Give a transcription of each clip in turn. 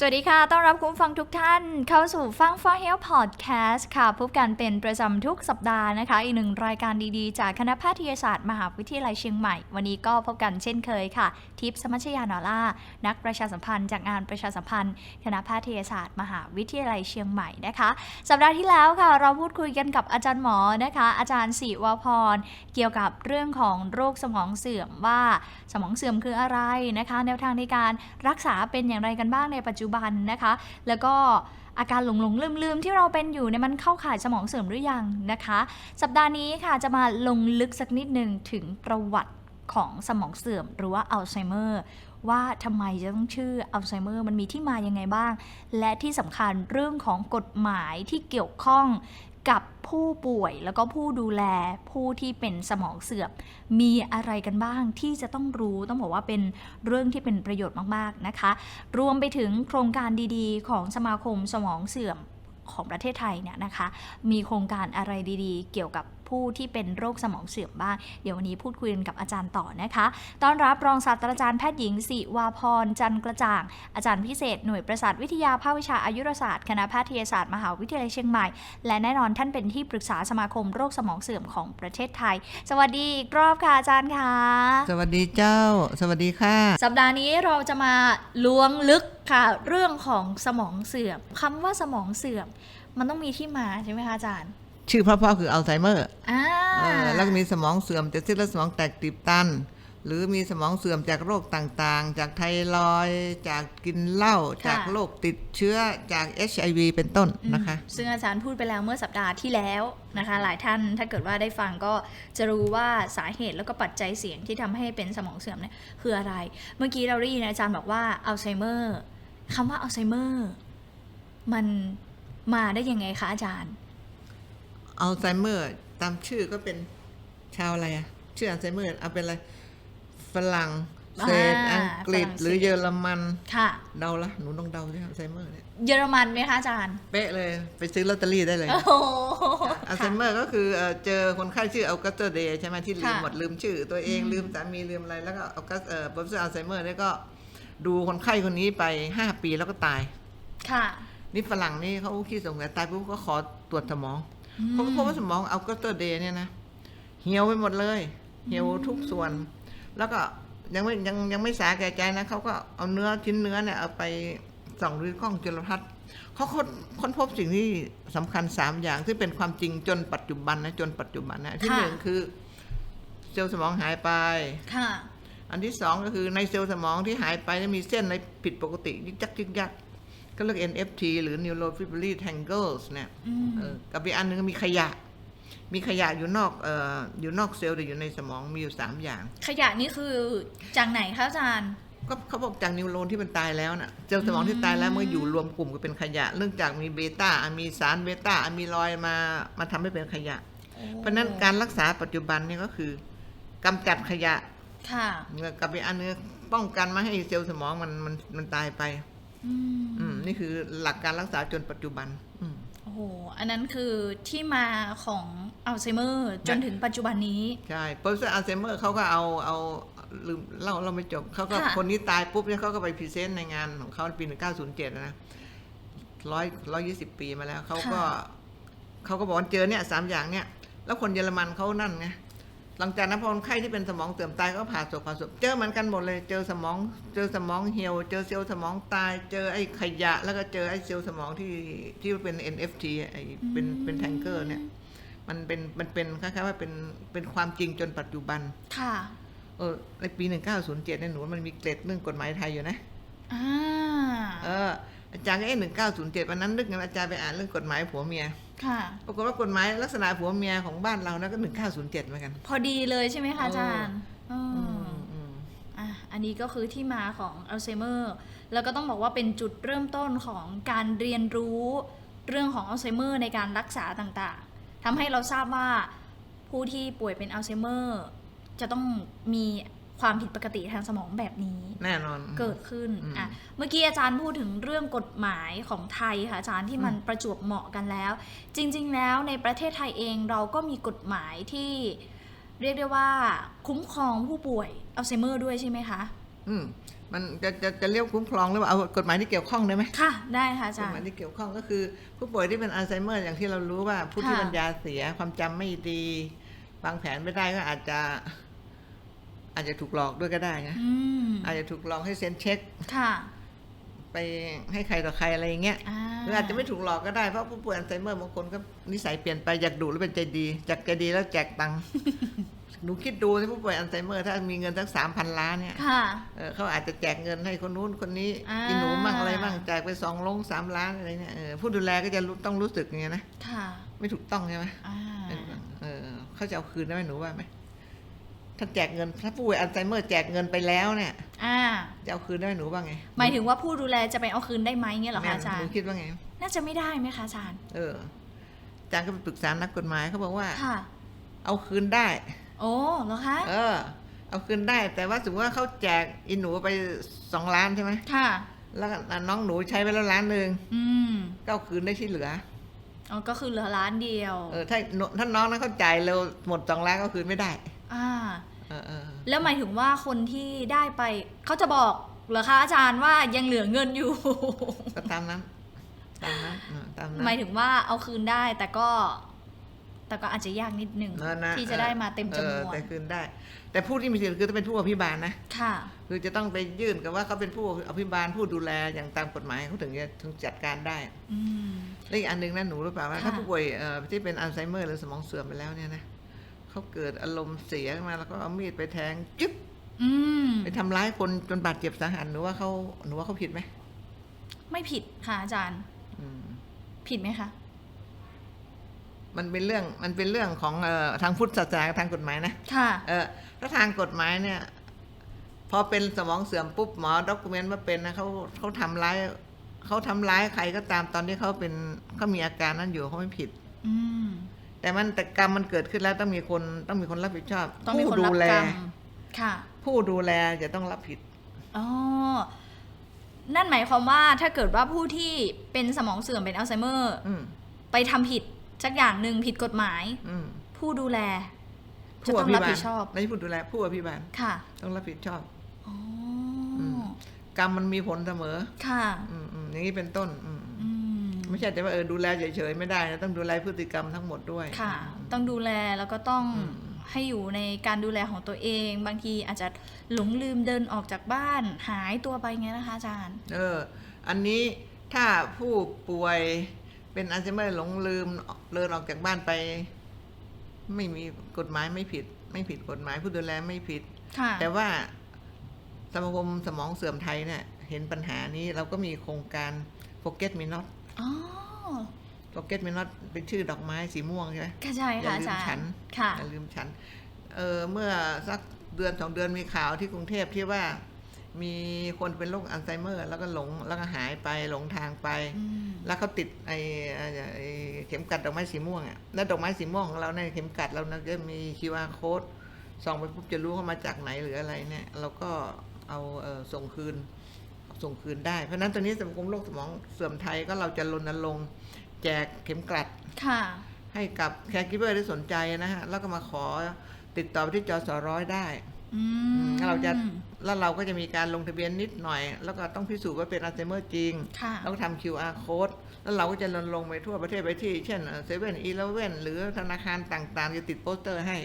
สวัสดีค่ะ ต้อนรับคุณฟังทุกท่านเข้าสู่ฟัง for health podcast ค่ะ พบกันเป็นประจำทุกสัปดาห์นะคะ อีกหนึ่งรายการดีๆ จากคณะแพทยศาสตร์มหาวิทยาลัยเชียงใหม่ วันนี้ก็พบกันเช่นเคยค่ะ ทิพย์สมัชยานอล่า นักประชาสัมพันธ์จากงานประชาสัมพันธ์ คณะแพทยศาสตร์ มหาวิทยาลัยเชียงใหม่นะคะ สัปดาห์ที่แล้วค่ะ เราพูดคุยกันกับอาจารย์หมอนะคะ อาจารย์ศิวพร เกี่ยวกับเรื่องของโรคสมองเสื่อมว่าสมองเสื่อมคืออะไรนะคะ แนวทางในการรักษาเป็นอย่างไรกันบ้างในปัจจุบันนะคะ แล้วก็อาการหลงหลงลืมลืมที่เราเป็นอยู่เนี่ยมันเข้าข่ายสมองเสื่อมหรือยังนะคะ สัปดาห์นี้ค่ะจะมาลงลึกสักนิดหนึ่งถึงประวัติของสมองเสื่อมหรือว่าอัลไซเมอร์ว่าทำไมจะต้องชื่ออัลไซเมอร์มันมีที่มายังไงบ้าง และที่สำคัญเรื่องของกฎหมายที่เกี่ยวข้อง กับผู้ป่วยแล้วก็ผู้ดูแลผู้ที่เป็นสมองเสื่อมมีอะไรกันบ้างที่จะต้องรู้ต้องบอกว่าเป็นเรื่องที่เป็นประโยชน์มากๆนะคะ รวมไปถึงโครงการดีๆ ของสมาคมสมองเสื่อมของประเทศไทยเนี่ยนะคะ มีโครงการอะไรดีๆ เกี่ยวกับ ผู้ที่เป็นโรคสมองเสื่อมบ้าง เดี๋ยววันนี้พูดคุยกันกับอาจารย์ต่อนะคะต้อนรับรองศาสตราจารย์แพทย์หญิงสิวาพรจันทร์กระจ่าง อาจารย์พิเศษหน่วยประสาทวิทยาภาควิชาอายุรศาสตร์คณะแพทยศาสตร์มหาวิทยาลัยเชียงใหม่ และแน่นอนท่านเป็นที่ปรึกษาสมาคมโรคสมองเสื่อมของประเทศไทย สวัสดีอีกรอบค่ะอาจารย์ค่ะ สวัสดีเจ้า สวัสดีค่ะ สัปดาห์นี้เราจะมาล้วงลึกค่ะ เรื่องของสมองเสื่อมคำว่าสมองเสื่อม มันต้องมีที่มาใช่ไหมคะอาจารย์ ชื่อพ่อๆคืออัลไซเมอร์อ่าเออแล้วก็มีสมองเสื่อมจากเส้นเลือดสมองแตกตีบตัน หรือมีสมองเสื่อมจากโรคต่างๆ จากไทรอยด์จากกินเหล้าค่ะจากโรคติดเชื้อจาก HIV เป็นต้นนะคะอืมซึ่งอาจารย์พูดไปแล้วเมื่อสัปดาห์ที่แล้วนะคะ หลายท่านถ้าเกิดว่าได้ฟังก็จะรู้ว่าสาเหตุแล้วก็ปัจจัยเสี่ยงที่ทำให้เป็นสมองเสื่อมเนี่ยคืออะไร เมื่อกี้เราได้ยินอาจารย์บอกว่าอัลไซเมอร์คำว่าอัลไซเมอร์มันมาได้ยังไงคะอาจารย์ อัลไซเมอร์ ตามชื่อก็เป็นชาวอะไรอะชื่ออัลไซเมอร์เอาเป็นอะไร ฝรั่งเศสอ่าอังกฤษฝรั่งเศสหรือเยอรมันค่ะเดาละหนูต้องเดาใช่อัลไซเมอร์เนี่ยเยอรมันไหมคะอาจารย์ เป๊ะเลยไปซื้อลอตเตอรี่ได้เลยโอ้โหอัลไซเมอร์ก็คือเอ่อเจอคนไข้ชื่ออัลกัสเตอร์เดย์ใช่ไหมที่ลืมค่ะหมดลืมชื่อ ตัวเองอืมลืมสามีลืมอะไรแล้วก็อัลกัสเอ่อโปรเฟสเซอร์อัลไซเมอร์เนี่ยก็ดูคนไข้คนนี้ไป5ปีแล้วก็ตาย ค่ะ นี่ฝรั่งนี่เขาขี้สงสัยตายปุ๊บก็ขอตรวจสมองอืม เขาก็พบว่าสมองอัลกัสเตอร์เดย์เนี่ยนะเหี่ยวไปหมดเลย เหี่ยวทุกส่วน แล้วก็ยังไม่ยังยังไม่สาแก่ใจนะเขาก็เอาเนื้อชิ้นเนื้อเนี่ยเอาไปส่องด้วยกล้องจุลทรรศน์เขาค้นค้นพบสิ่งที่สำคัญสามอย่างที่เป็นความจริงจนปัจจุบันนะจนปัจจุบันนะที่ค่ะหนึ่งคือเซลล์สมองหายไปค่ะ อันที่สองก็คือในเซลล์สมองที่หายไปเนี่ยมีเส้นอะไรผิดปกติยึกยักยึกยัก ก็เรียก NFT หรือ neurofibrillary tangles เนี่ยอืมเออกับอีกอันหนึงก็มีขยะ มีขยะอยู่นอกเอ่ออยู่นอกเซลล์แต่อยู่ในสมองมีอยู่สามอย่าง ขยะนี่คือจากไหนคะอาจารย์ก็เขาบอกจากนิวโรนที่มันตายแล้วน่ะเซลล์สมองที่ตายแล้วเมื่ออยู่รวมกลุ่มก็เป็นขยะ เนื่องจากมีเบต้าอะมีสารเบต้าอะมีรอยด์มามาทำให้เป็นขยะ เพราะฉะนั้นการรักษาปัจจุบันเนี่ยก็คือกำจัดขยะ ค่ะกับอีกอันนึงป้องกันไม่ให้เซลล์สมองมันมันมันตายไป อืมอืมนี่คือหลักการรักษาจนปัจจุบันอืมโอ้โห อันนั้นคือที่มาของอัลไซเมอร์จนถึงปัจจุบันนี้ ใช่โปรเฟสเซอร์อัลไซเมอร์เขาก็เอาเอาลืมเล่าเราไม่จบเขาก็ค่ะคนนี้ตายปุ๊บเนี่ยเขาก็ไปพรีเซนต์ในงานของเขาปี1907นะร้อยร้อยยี่สิบปีมาแล้วเขาก็เขาก็บอกว่าเจอเนี่ยสามอย่างเนี่ย แล้วคนเยอรมันเขานั่นไง หลังจากนั้นพอคนไข้ที่เป็นสมองเสื่อมตายก็ผ่าศพผ่าศพเจอเหมือนกันหมดเลย เจอสมอง เจอสมองเหี่ยว เจอเซลล์สมองตาย เจอไอ้ขยะ แล้วก็เจอไอ้เซลล์สมองที่ที่เป็น NFT ไอ้เป็นเป็นแทงเกอร์เนี่ย มันเป็นมันเป็นคล้ายๆว่าเป็นเป็นความจริงจนปัจจุบัน ค่ะ เออในปี 1907เนี่ยหนูมันมีเกร็ดเรื่องกฎหมายไทยอยู่นะ อ่า เออ อาจารย์ก็เอ๊ะ1907วันนั้นนึกไงอาจารย์ไปอ่านเรื่องกฎหมายผัวเมีย ค่ะ ปรากฏว่ากฎหมายลักษณะผัวเมียของบ้านเรานะก็1907เหมือนกัน พอดีเลยใช่ไหมคะอาจารย์อืมอืมอืมอะอันนี้ก็คือที่มาของอัลไซเมอร์ แล้วก็ต้องบอกว่าเป็นจุดเริ่มต้นของการเรียนรู้เรื่องของอัลไซเมอร์ในการรักษาต่างๆทำให้เราทราบว่าผู้ที่ป่วยเป็นอัลไซเมอร์ จะต้องมี ความผิดปกติทางสมองแบบนี้แน่นอนเกิดขึ้นอืมอะเมื่อกี้อาจารย์พูดถึงเรื่องกฎหมายของไทยค่ะอาจารย์ที่มันอืมประจวบเหมาะกันแล้ว จริง ๆ แล้วในประเทศไทยเองเราก็มีกฎหมายที่เรียกได้ว่าคุ้มครองผู้ป่วยอัลไซเมอร์ด้วยใช่ไหมคะ อืมมันจะจะจะเรียกคุ้มครองหรือว่าเอากฎหมายที่เกี่ยวข้องได้ไหมค่ะ ได้ค่ะอากจาฎรหมายย์ที่เกี่ยวข้องก็คือ ผู้ป่วยที่เป็นอัลไซเมอร์อย่างที่เรารู้ว่าผู้ที่ค่ะปัญญาเสียความจำไม่ดีวางแผนไม่ได้ก็อาจจะ อาจจะถูกหลอกด้วยก็ได้นะอืมอาจจะถูกหลอกให้เซ็นเช็คค่ะ ไปให้ใครต่อใครอะไรอย่างเงี้ยอ่าหรืออาจจะไม่ถูกหลอกก็ได้เพราะผู้ป่วยอัลไซเมอร์บางคนก็นิสัยเปลี่ยนไปอยากดูแล้วเป็นใจดีจากใจดีแล้วแจกตังค์หนูคิดดูที่ผู้ป่วยอัลไซเมอร์ถ้ามีเงินสักสามพันล้านเนี่ยค่ะเออเขาอาจจะแจกเงินให้คนนู้นคนนี้อ่ากินหนูมั่งอะไรมั่งแจกไปสองลงสามล้านอะไรเนี่ยเออผู้ดูแลก็จะรู้ต้องรู้สึกอย่างเงี้ยนะค่ะไม่ถูกต้องใช่ไหมอ่าเออเขาจะเอาคืนได้ไหมหนูว่าไหม ถ้าแจกเงินถ้าผู้ป่วยอัลไซเมอร์แจกเงินไปแล้วเนี่ยอ่า จะเอาคืนได้ไหมหนูว่าไงหมายถึงว่าผู้ดูแลจะไปเอาคืนได้ไหมเงี้ยเหรอแม่คะอาจารหนูย์คิดว่าไง น่าจะไม่ได้ไหมคะอาจารย์เอออาจารย์ก็ไปปรึกษานักกฎหมายเขาบอกว่า ค่ะ เอาคืนได้ โอ้เหรอคะเออ เอาคืนได้ แต่ว่าสมมติว่าเขาแจกอินหนูไปสองล้านใช่ไหมค่ะ แล้วน้องหนูใช้ไปแล้วล้านหนึ่งอืมก็เอาคืนได้ที่เหลือ อ๋อก็คือเหลือล้านเดียว เออถ้าถ้าน้องนั้นเขาจ่ายเร็วหมดสองล้านก็คืนไม่ได้ อ่าเออเออแล้วหมายถึงว่าคนที่ได้ไป เขาจะบอกเหรอคะอาจารย์ว่ายังเหลือเงินอยู่ก็ตามนั้นตามนั้นเออตามนั้นหมายถึงว่าเอาคืนได้แต่ก็ แต่ก็อาจจะยากนิดนึงเออนะที่จะได้มาเต็มจำนเอวอนแต่คืนได้ แต่ผู้ที่มีสิทธิ์คือต้องเป็นผู้อภิบาลนะค่ะ คือจะต้องไปยื่นกับว่าเขาเป็นผู้อภิบาลผู้ดูแลอย่างตามกฎหมายเขาถึงจะถึงจัดการได้อืมและอีกอันหนึ่งนะหนูรู้เปล่าว่าค่ะถ้าผู้ป่วยเอ่อที่เป็นอัลไซเมอร์หรือสมองเสื่อมไปแล้วเนี่ยนะ เขาเกิดอารมณ์เสียขึ้นมาแล้วก็เอามีดไปแทงจึ๊บอืมไปทำร้ายคนจนบาดเจ็บสาหัสหนูว่าเขาหนูว่าเขาผิดไหมไม่ผิดค่ะอาจารย์อืมผิดไหมคะมันเป็นเรื่องมันเป็นเรื่องของเอ่อทางพุทธศาสนากับทางกฎหมายนะค่ะเออถ้าทางกฎหมายเนี่ย พอเป็นสมองเสื่อมปุ๊บหมอด็อกเมนต์ว่าเป็นนะเขาเขาทำร้ายเขาทำร้ายใครก็ตามตอนที่เขาเป็นเขามีอาการนั้นอยู่เขาไม่ผิด อืม แต่มันแต่กรรมมันเกิดขึ้นแล้วต้องมีคนต้องมีคนรับผิดชอบต้องมีผู้คนดูรับแลกรรมค่ะ ผู้ดูแลจะต้องรับผิดอ๋อนั่นหมายความว่าถ้าเกิดว่าผู้ที่เป็นสมองเสื่อมเป็นอัลไซเมอร์อืมไปทำผิดสักอย่างหนึ่งผิดกฎหมายอืมผู้ดูแลจะผู้ต้อองภิรับบาผิลดชอบไม่ใช่ผู้ดูแลผู้อภิบาลค่ะ ต้องรับผิดชอบอ๋ออมกรรมมันมีผลเสมอ ค่ะอืมอืมอย่างนี้เป็นต้นอืมอืม ไม่ใช่แต่ว่าเออดูแลเฉยๆไม่ได้นะต้องดูแลพฤติกรรมทั้งหมดด้วยค่ะอืมต้องดูแลแล้วก็ต้องอืมให้อยู่ในการดูแลของตัวเอง บางทีอาจจะหลงลืมเดินออกจากบ้านหายตัวไปไงนะคะอาจารย์ เออ อันนี้ถ้าผู้ป่วยเป็นอัลไซเมอร์หลงลืมเดินออกจากบ้านไป ไม่มีกฎหมายไม่ผิด ไม่ผิดกฎหมายผู้ดูแลไม่ผิดค่ะแต่ว่าสมาคมสมองเสื่อมไทยเนี่ยเห็นปัญหานี้เราก็มีโครงการ Forget Me Not อ๋อ Forget Me Not เป็นชื่อดอกไม้สีม่วงใช่ไหมก็ใช่อย่าค่ะอาลืมจารฉันย์ค่ะอย่าลืมฉันเออเมื่อสักเดือนสองเดือนมีข่าวที่กรุงเทพที่ว่า มีคนเป็นโรคอัลไซเมอร์ แล้วก็หลงแล้วก็หายไปหลงทางไปอืมแล้วเขาติดไอ้ไอ้ไอ้เข็มกัดดอกไม้สีม่วงอะแล้วดอกไม้สีม่วงของเราในยเข็มกัดเรานะจะมี QR code ส่องไปปุ๊บจะรู้เขามาจากไหนหรืออะไรเนี่ย เราก็เอาเออส่งคืน ส่งคืนได้ เพราะฉะนั้นตอนนี้สมาคมโรคสมองเสื่อมไทยก็เราจะรณรงค์แจกเข็มกลัดค่ะ ให้กับแคร์กิเบอร์ที่สนใจนะฮะ แล้วก็มาขอติดต่อไปที่จอสร้อยได้อืมเราจะแล้วเราก็จะมีการลงทะเบียนนิดหน่อย แล้วก็ต้องพิสูจน์ว่าเป็นอัลไซเมอร์จริง ค่ะ แล้วก็ทำ QR code แล้วเราก็จะรณรงค์ไปทั่วประเทศไปที่ เช่นเซเว่นอีเลเว่นหรือธนาคารต่างๆ จะติดโปสเตอร์ให้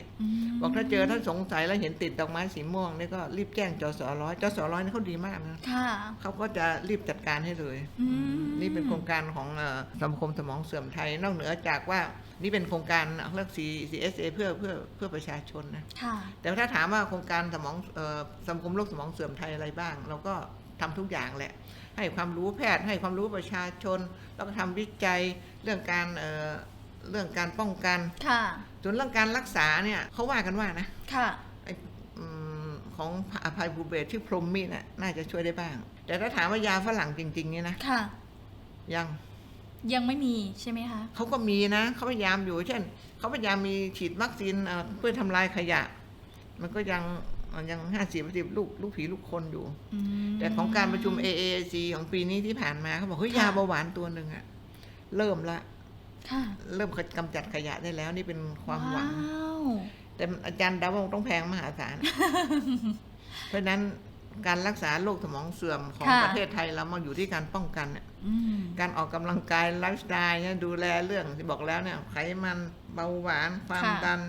มบอกถ้าเจอถ้าสงสัยแล้วเห็นติดดอกไม้สีม่วงนี่ก็รีบแจ้งจอสร้อยจอสร้อยนี่เขาดีมากนะค่ะ เขาก็จะรีบจัดการให้เลย อืม นี่เป็นโครงการของเอ่อสมาคมสมองเสื่อมไทยนอกเหนือจากว่านี่เป็นโครงการเรียก C CSA เพื่อเพื่อเพื่อประชาชนนะ ค่ะ แต่ถ้าถามว่าโครงการสมองเอ่อสมาคมโรคสมองเสื่อมไทยอะไรบ้าง เราก็ทำทุกอย่างแหละ ให้ความรู้แพทย์ ให้ความรู้ประชาชน แล้วก็ทำวิจัยเรื่องการเอ่อเรื่องการป้องกันค่ะส่วนเรื่องการรักษาเนี่ยเขาว่ากันว่านะ ค่ะไอ้อืมของอภัยภูเบศที่พรหมมิน่ะน่าจะช่วยได้บ้าง แต่ถ้าถามว่ายาฝรั่งจริงๆเนี่ยนะค่ะ ยังยังไม่มีใช่ไหมคะเขาก็มีนะเขาพยายามอยู่ เช่นเขาพยายามมีฉีดวัคซีนเอ่อเพื่อทำลายขยะ มันก็ยัง ยังห้าสิบสิบลูกลูกผีลูกคนอยู่อืมแต่ของการประชุม AAC ของปีนี้ที่ผ่านมาเขาบอกเฮ้ยค่ะยาเบาหวานตัวหนึ่งอะเริ่มละค่ะเริ่มกำจัดขยะได้แล้วนี่เป็นความหวังว้าวแต่อาจารย์เดาว่าคงต้องแพงมหาศาล เพราะฉะนั้นการรักษาโรคสมองเสื่อมของค่ะประเทศไทยเรามาอยู่ที่การป้องกันน่ะอืมการออกกำลังกายไลฟ์สไตล์เนี่ยดูแลเรื่องที่บอกแล้วเนี่ยไขมันเบาหวานความค่ะดัน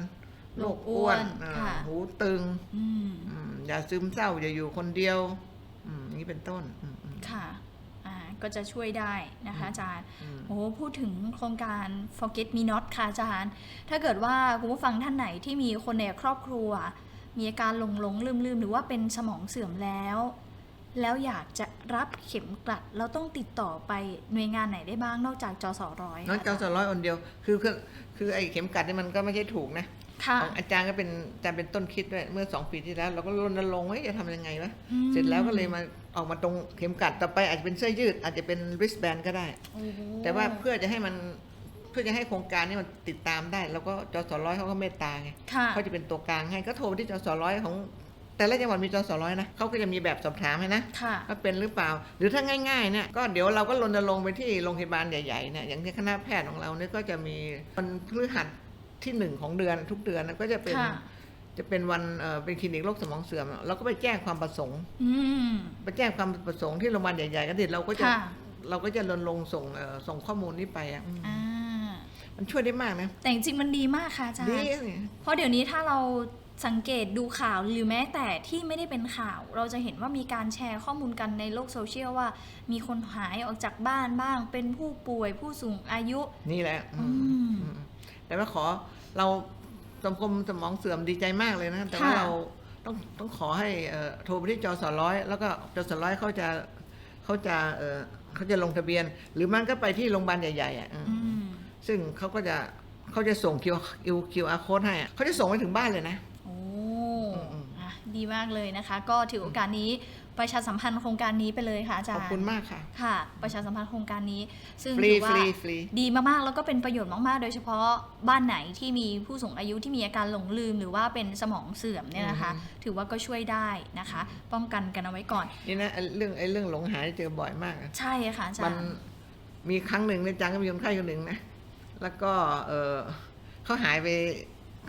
โรคอ้วนโรคอ้วนอ่าค่ะ หูตึงอืมอืมอย่าซึมเศร้าอย่าอยู่คนเดียวอืมอย่างนี้เป็นต้นอืมอืม ค่ะอ่าก็จะช่วยได้นะคะอาจารย์ อืม โอ้พูดถึงโครงการ forget me not ค่ะอาจารย์ ถ้าเกิดว่าคุณผู้ฟังท่านไหนที่มีคนในครอบครัว มีอาการหลงหลงลืมลืมหรือว่าเป็นสมองเสื่อมแล้ว แล้วอยากจะรับเข็มกลัด เราต้องติดต่อไปหน่วยงานไหนได้บ้างนอกจากจสร้อยน้องเจ้าสร้อยอนเดียว คือคือคือไอ้เข็มกัดนี่มันก็ไม่ใช่ถูกนะ ค่ะ ของอาจารย์ก็เป็นอาจารย์เป็นต้นคิดด้วยเมื่อสองปีที่แล้ว เราก็รณรงค์ว่าจะทำยังไงวะอืม เสร็จแล้วก็เลยมาออกมาตรงเข็มกัดต่อไปอาจจะเป็นเสื้อยืด อาจจะเป็น wristband ก็ได้ โอ้โหแต่ว่าเพื่อจะให้มันเพื่อจะให้โครงการนี้มันติดตามได้ แล้วก็จสร้อยเขาก็เมตตาไงค่ะเขาจะเป็นตัวกลางให้ก็โทรไปที่จสร้อยของ แต่ละจังหวัดมีจสร้อยนะเขาก็จะมีแบบสอบถามให้นะ ค่ะ ว่าเป็นหรือเปล่า หรือถ้าง่ายๆเนี่ยก็เดี๋ยวเราก็รณรงค์ไปที่โรงพยาบาลใหญ่ๆเนี่ยอย่างที่คณะแพทย์ของเราเนี่ยก็จะมีวันพฤหัส ที่หนึ่งของเดือนทุกเดือนนะก็จะเป็นค่ะจะเป็นวันเอ่อเป็นคลินิกโรคสมองเสื่อมเราก็ไปแจ้งความประสงค์อืมไปแจ้งความประสงค์ที่โรงพยาบาลใหญ่ๆก็ติดเราก็จะค่ะเราก็จะรณรงค์ส่งเอ่อส่งข้อมูลนี้ไปอะอืมอ่ามันช่วยได้มากนะ แต่จริงๆมันดีมากค่ะอาจารดีย์สิเพราะเดี๋ยวนี้ถ้าเราสังเกตดูข่าวหรือแม้แต่ที่ไม่ได้เป็นข่าว เราจะเห็นว่ามีการแชร์ข้อมูลกันในโลกโซเชียลว่า มีคนหายออกจากบ้านบ้าง เป็นผู้ป่วยผู้สูงอายุ นี่แหละอืมอืมอืม แต่ว่าขอเราสังคมสมองเสื่อมดีใจมากเลยนะแต่ว่าค่ะเราต้องต้องขอให้เอ่อโทรไปที่จสร้อยแล้วก็จสร้อยเขาจะเขาจะเอ่อเขาจะลงทะเบียน หรือมันก็ไปที่โรงพยาบาลใหญ่ๆอะอืมอืมซึ่งเขาก็จะเขาจะส่ง Q QR code ให้อะเขาจะส่งไปถึงบ้านเลยนะ โอ้อืมอะดีมากเลยนะคะ ก็ถือโอกาสนี้ ประชาสัมพันธ์โครงการนี้ไปเลยค่ะอาจารขอบย์คุณมากค่ะค่ะ ประชาสัมพันธ์โครงการนี้ ซึ่งฟรีถือว่าฟรีฟรีดีมากๆแล้วก็เป็นประโยชน์มากๆ โดยเฉพาะบ้านไหนที่มีผู้สูงอายุที่มีอาการหลงลืม หรือว่าเป็นสมองเสื่อมเนี่ยนะคะ ถือว่าก็ช่วยได้นะคะ ป้องกันกันเอาไว้ก่อนนี่นะไอ้เรื่องไอ้เรื่องหลงหายเจอบ่อยมากอะใช่ค่ะอาจามัรนย์มีครั้งหนึ่งในยจังก็มีคนไข้คนหนึ่งนะแล้วก็เออเขาหายไป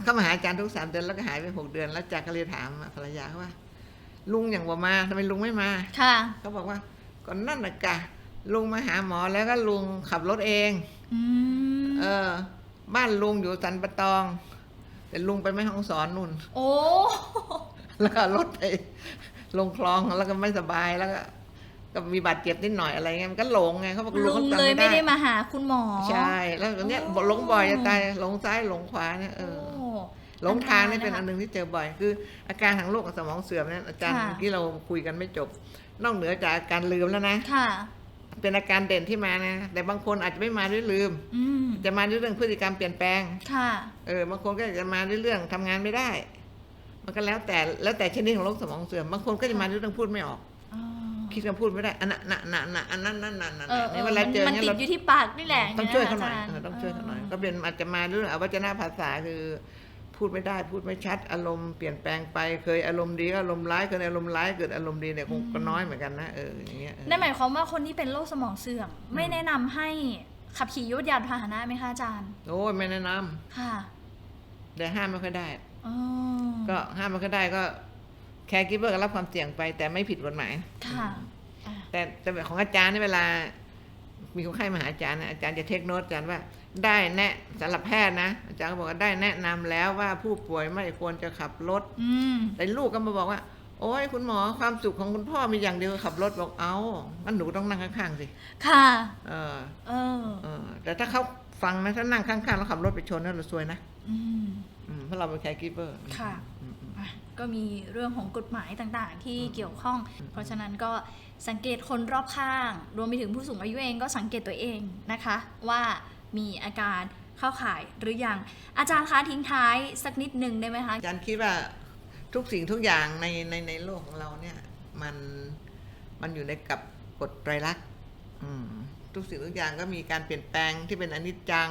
เขามาหาอาจารย์ทุกสามเดือนแล้วก็หายไปหกเดือน แล้วจักรก็เลยถามภรรยาเขาว่า ลุงอย่างว่ามาทำไมลุงไม่มาค่ะ เขาบอกว่าก่อนนั่นนะกะลุงมาหาหมอแล้วก็ลุงขับรถเอง อืมเออ บ้านลุงอยู่สันปะตอง แต่ลุงไปไม่ห้องสอนนุ่น โอ้ แล้วก็รถไปลงคลองแล้วก็ไม่สบายแล้วก็ก็มีบาดเจ็บนิดหน่อยอะไรเงี้ยมันก็หลงไงเขาบอกลุลุงงจำเลยไม่ไม่ได้ได้มาหาคุณหมอ ใช่ แล้วเนี้ยโอ้บอกหลงบ่อยจะตายหลงซ้ายหลงขวาเนี่ยเอโอ้อ หลงทางนี่เป็นอัอันนตรายนะคะหนึ่งที่เจอบ่อย คือ อาการทางโรคสมองเสื่อมเนี่ยอาจารย์ค่ะเมื่อกี้เราคุยกันไม่จบ นอกเหนือจากอาการลืมแล้วนะค่ะเป็นอาการเด่นที่มานะ แต่บางคนอาจจะไม่มาด้วยลืมอืมจะมาด้วยเรื่องพฤติกรรมเปลี่ยนแปลง ค่ะ เออบางคนก็จะมาด้วยเรื่องทำงานไม่ได้ มันก็แล้วแต่แล้วแต่ชนิดของโรคสมองเสื่อม บางคนก็จะมาด้วยเรื่องพูดไม่ออกอ๋อคิดคำพูดไม่ได้อันนั้นน่ะน่ะน่ะอันนั้นนั่นนั่นนั่นเออเอนี่อเวลาเจอมันเนี่ยติดเราอยู่ที่ปากนี่แหละต้องช่วยเขาหน่อยะคะเออต้องช่วยเขาหน่อยจก็เป็นอาจจะมาด้วยอวัจนภาษาคือ พูดไม่ได้พูดไม่ชัดอารมณ์เปลี่ยนแปลงไปเคยอารมณ์ดีก็อารมณ์ร้ายเคยอารมณ์ร้ายเกิดอารมณ์ดีเนี่ยคงก็น้อยเหมือนกันนะเอออย่างเงี้ยเออนั่นหมายความว่าคนที่เป็นโรคสมองเสื่อมไม่แนะนำให้ขับขี่ยวดยานพาหนะไหมคะอาจารย์โอ้ยไม่แนะนำค่ะ แต่ห้ามไม่ค่อยได้อ๋อก็ห้ามไม่ค่อยได้ก็แคร์กิฟเวอร์ก็รับความเสี่ยงไป แต่ไม่ผิดกฎหมายค่ะอะแต่แต่แบบของอาจารย์นี่เวลา มีคนไข้มาหาอาจารย์นะอาจารย์จะเทคโนตอาจารย์ว่าได้แนะสำหรับแพทย์นะอาจารย์ก็บอกว่าได้แนะนำแล้วว่าผู้ป่วยไม่ควรจะขับรถอืมแต่ลูกก็มาบอกว่า โอ้ยคุณหมอความสุขของคุณพ่อมีอย่างเดียวคือขับรถบอกเอางั้นหนูต้องนั่งข้างๆสิค่ะเออเออเออแต่ถ้าเขาฟังนะถ้านั่งข้างๆแล้วขับรถไปชนนั่นเราซวยนะอืมอืมเพราะเราเป็นแคร์กิฟเวอร์ค่ะอืมอืมอะ ก็มีเรื่องของกฎหมายต่างๆ ที่เกี่ยวข้อง เพราะฉะนั้นก็สังเกตคนรอบข้าง รวมไปถึงผู้สูงอายุเองก็สังเกตตัวเองนะคะ ว่ามีอาการเข้าข่ายหรือยัง อาจารย์คะทิ้งท้ายสักนิดหนึ่งได้ไหมคะ อาจารย์คิดว่าทุกสิ่งทุกอย่างในในในโลกของเราเนี่ยมันมันอยู่ในกับกฎไตรลักษณ์อืมทุกสิ่งทุกอย่างก็มีการเปลี่ยนแปลงที่เป็นอนิจจัง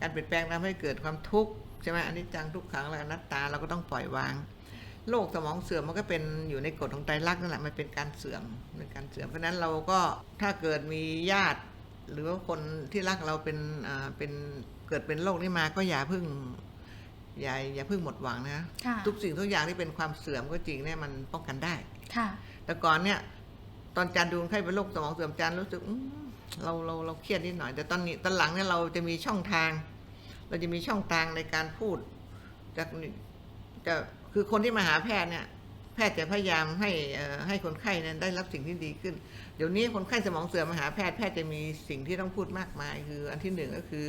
การเปลี่ยนแปลงทำให้เกิดความทุกข์ใช่ไหมอนิจจังทุกขังและอนัตตาเราก็ต้องปล่อยวาง โรคสมองเสื่อมมันก็เป็นอยู่ในกฎของไตรลักษณ์นั่นแหละมันเป็นการเสื่อมเป็นการเสื่อมเพราะฉะนั้นเราก็ถ้าเกิดมีญาติ หรือว่าคนที่รักเราเป็นอ่าเป็นเกิดเป็นโรคนี้มาก็อย่าเพิ่งอย่าอย่าเพิ่งหมดหวังนะค่ะทุกสิ่งทุกอย่างที่เป็นความเสื่อมก็จริงเนี่ยมันป้องกันได้ค่ะ แต่ก่อนเนี่ย ตอนจานดูคนไข้เป็นโรคสมองเสื่อมจานรู้สึกอืมเราเราเราเครียดนิดหน่อย แต่ตอนนี้ตอนหลังเนี่ยเราจะมีช่องทาง เราจะมีช่องทางในการพูดจากนี่จะ คือคนที่มาหาแพทย์เนี่ยแพทย์จะพยายามให้เอ่อให้คนไข้นั้นได้รับสิ่งที่ดีขึ้น เดี๋ยวนี้คนไข้สมองเสื่อมมาหาแพทย์แพทย์จะมีสิ่งที่ต้องพูดมากมาย คืออันที่หนึ่งก็คือ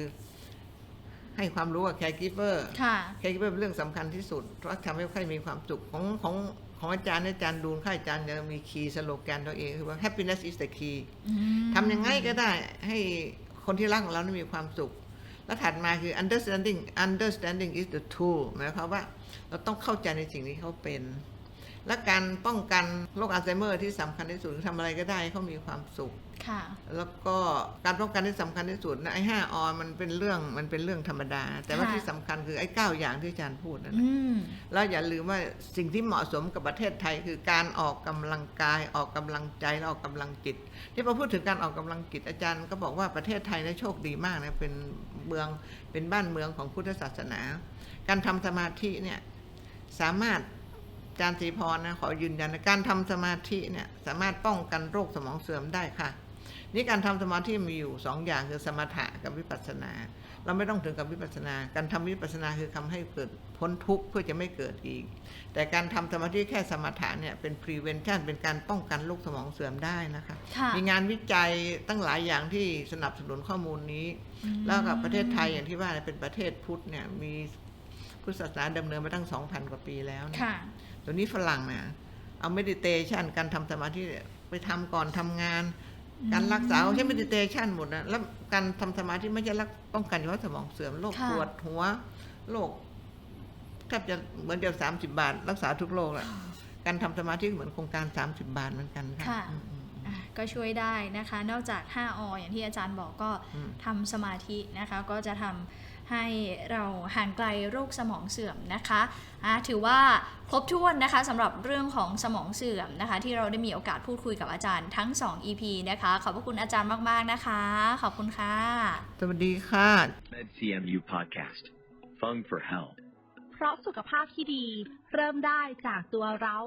ให้ความรู้กับแคร์กิฟเวอร์ค่ะแคร์กิฟเวอร์เป็นเรื่องสำคัญที่สุด เพราะทำให้คนไข้มีความสุขของของของอาจารย์เนี่ยอาจารย์ดูนไข้อาจารย์จะมีคีย์สโลแกนตัวเองคือว่า happiness is the key อืมทำยังไงก็ได้ให้คนที่รักของเรานี่มีความสุข แล้วถัดมาคือ understanding understanding is the tool หมายความว่า เราต้องเข้าใจในสิ่งที่เขาเป็น และการป้องกันโรคอัลไซเมอร์ที่สำคัญที่สุดคือทำอะไรก็ได้ให้เขามีความสุขค่ะแล้วก็การป้องกันที่สำคัญที่สุดนะไอ้ห้าอมันเป็นเรื่องมันเป็นเรื่องธรรมดา แต่ว่าค่ะที่สำคัญคือไอ้เก้าอย่างที่อาจารย์พูดนั่นอืนะมแล้วอย่าลืมว่าสิ่งที่เหมาะสมกับประเทศไทยคือการออกกำลังกายออกกำลังใจและออกกำลังจิต ที่พอพูดถึงการออกกำลังจิตอาจารย์ก็บอกว่าประเทศไทยนะโชคดีมากนะเป็นเมืองเป็นบ้านเมืองของพุทธศาสนา การทำสมาธิเนี่ยสามารถอาจารย์ศรีพรนะขอยืนยันการทำสมาธิเนี่ยสามารถป้องกันโรคสมองเสื่อมได้ค่ะ นี่การทำสมาธิมีอยู่สองอย่างคือสมถะกับวิปัสสนา เราไม่ต้องถึงกับวิปัสสนา การทำวิปัสสนาคือทำให้เกิดพ้นทุกข์เพื่อจะไม่เกิดอีก แต่การทำสมาธิแค่สมถะเนี่ยเป็น prevention เป็นการป้องกันโรคสมองเสื่อมได้นะคะคะมีงานวิจัยตั้งหลายอย่างที่สนับสนุนข้อมูลนี้ แล้วกับประเทศไทยอย่างที่ว่าเป็นประเทศพุทธเนี่ยมี พุทธศาสนาดำเนินมาตั้ง2,000กว่าปีแล้วนะค่ะ เดี๋ยวนี้ฝรั่งนะเอาเมดิเทชันการทำสมาธิไปทำก่อนทำงานการรักษาเขาใช้เมดิเทชันหมดนะแล้วการทำสมาธิไม่ใช่รักป้องกันเฉพาะสมองเสื่อมโรคค่ะ ปวดหัวโรคแทบจะเหมือนเดียวสามสิบาท รักษาทุกโรคแหละการทำสมาธิก็เหมือนโครงการ30บาทเหมือนกันค่ะค่ะ อืมอืมอืม อะก็ช่วยได้นะคะ นอกจาก 5 อ อย่างที่อาจารย์บอกก็อืม ทำสมาธินะคะ ก็จะทำ ให้เราห่างไกลโรคสมองเสื่อมนะคะอะถือว่าครบถ้วนนะคะสำหรับเรื่องของสมองเสื่อมนะคะ ที่เราได้มีโอกาสพูดคุยกับอาจารย์ทั้ง 2 EP นะคะ ขอบพระคุณอาจารย์มาก ๆ นะคะ ขอบคุณค่ะ สวัสดีค่ะ MedCMU Podcast. Fung for Health. เพราะสุขภาพที่ดีเริ่มได้จากตัวเรา